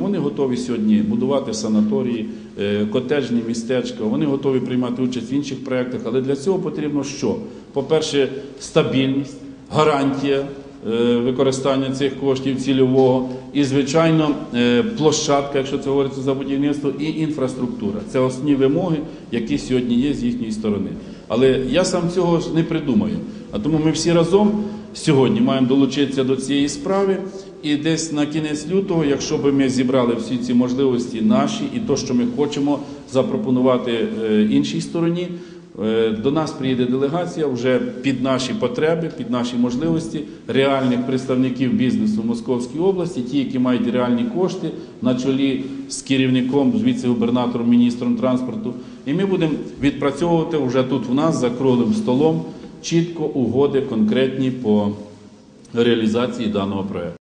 Вони готові сьогодні будувати санаторії, е, котеджні містечка. Вони готові приймати участь в інших проєктах. Але для цього потрібно що? По-перше, стабільність, гарантія е, використання цих коштів цільового, і, звичайно, е, площадка, якщо це говориться за будівництво, і інфраструктура. Це основні вимоги, які сьогодні є з їхньої сторони. Але я сам цього не придумаю. А тому ми всі разом сьогодні маємо долучитися до цієї справи. І десь на кінець лютого, якщо б ми зібрали всі ці можливості наші і то, що ми хочемо запропонувати е, іншій стороні, е, до нас приїде делегація вже під наші потреби, під наші можливості реальних представників бізнесу в Московській області, ті, які мають реальні кошти на чолі з керівником, з віце-губернатором, міністром транспорту. І ми будемо відпрацьовувати вже тут в нас за круглим столом чітко угоди конкретні по реалізації даного проекту.